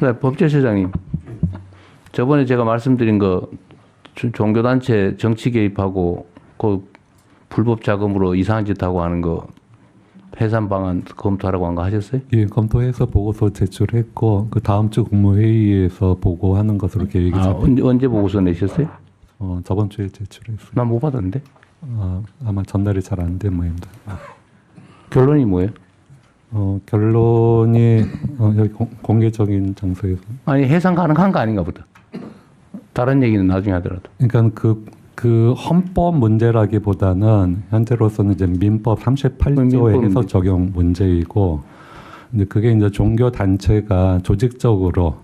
그래 법제처장님 저번에 제가 말씀드린 거 조- 종교단체 정치 개입하고 그 불법 자금으로 이상한 짓 하고 하는 거 해산 방안 검토하라고 한 거 하셨어요? 예, 검토해서 보고서 제출했고 그 다음 주 국무회의에서 보고하는 것으로 계획이 아, 잡혀. 언제, 언제 보고서 내셨어요? 어, 저번 주에 제출했어요. 난 못 받았는데 아, 아마 전달이 잘 안 된 모양입니다. 결론이 뭐예요? 어, 결론이 어, 여기 공, 공개적인 장소에서 아니 해산 가능한 거 아닌가 보다. 다른 얘기는 나중에 하더라도. 그러니까 그, 그 헌법 문제라기보다는 현재로서는 이제 민법 38조의 민법 해석. 적용 문제이고 근데 그게 이제 종교 단체가 조직적으로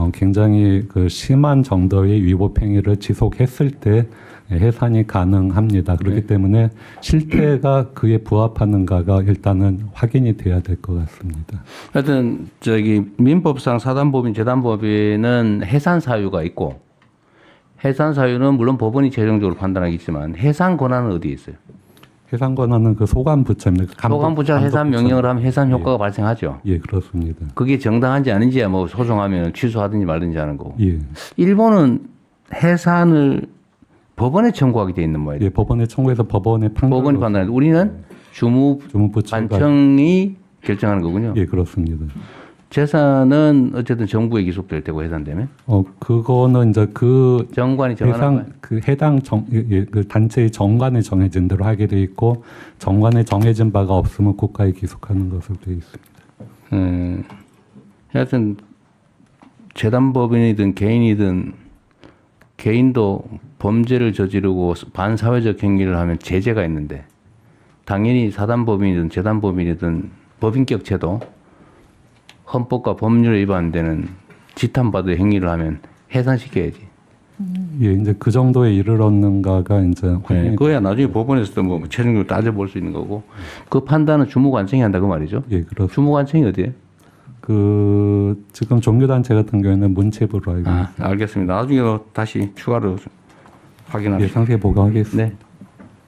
어, 굉장히 그 심한 정도의 위법 행위를 지속했을 때 해산이 가능합니다. 그렇기 네. 때문에 실태가 그에 부합하는가가 일단은 확인이 돼야 될 것 같습니다. 하여튼 저기 민법상 사단법인 재단법인은 해산 사유가 있고 해산 사유는 물론 법원이 최종적으로 판단하겠지만 해산 권한은 어디에 있어요? 해산 권한은 그 소관 부처입니다. 그 해산 감독 부처. 명령을 하면 해산 효과가 발생하죠. 예, 그렇습니다. 그게 정당한지 아닌지야 뭐 소송하면 취소하든지 말든지 하는 거고. 예. 일본은 해산을 법원에 청구하게 돼 있는 모양이에요. 예, 법원에 청구해서 법원의 판결 법원이 판단해. 우리는 주무반청이 주무부처가 결정하는 거군요. 예, 그렇습니다. 재산은 어쨌든 정부에 기속될 테고 해산되면 어, 그거는 이제 그 정관이 정하는 그 해당 정, 예, 예, 그 단체의 정관에 정해진 대로 하게 돼 있고 정관에 정해진 바가 없으면 국가에 기속하는 것으로 돼 있습니다. 음, 하여튼 재단법인이든 개인이든 개인도 범죄를 저지르고 반사회적 행위를 하면 제재가 있는데 당연히 사단법인이든 재단법인이든 법인격체도 헌법과 법률에 위반되는 지탄받을 행위를 하면 해산시켜야지. 예, 이제 그 정도에 이르렀는가가 이제 네, 그거야 나중에 법원에서도 뭐 최종적으로 따져볼 수 있는 거고 그 판단은 주무관청이 한다 그 말이죠. 예, 그렇. 주무관청이 어디에? 그 지금 종교단체 같은 경우에는 문체부로 알고 아, 알겠습니다. 나중에 또 다시 추가로 예, 확인합시다. 상세 보고하겠습니다. 네.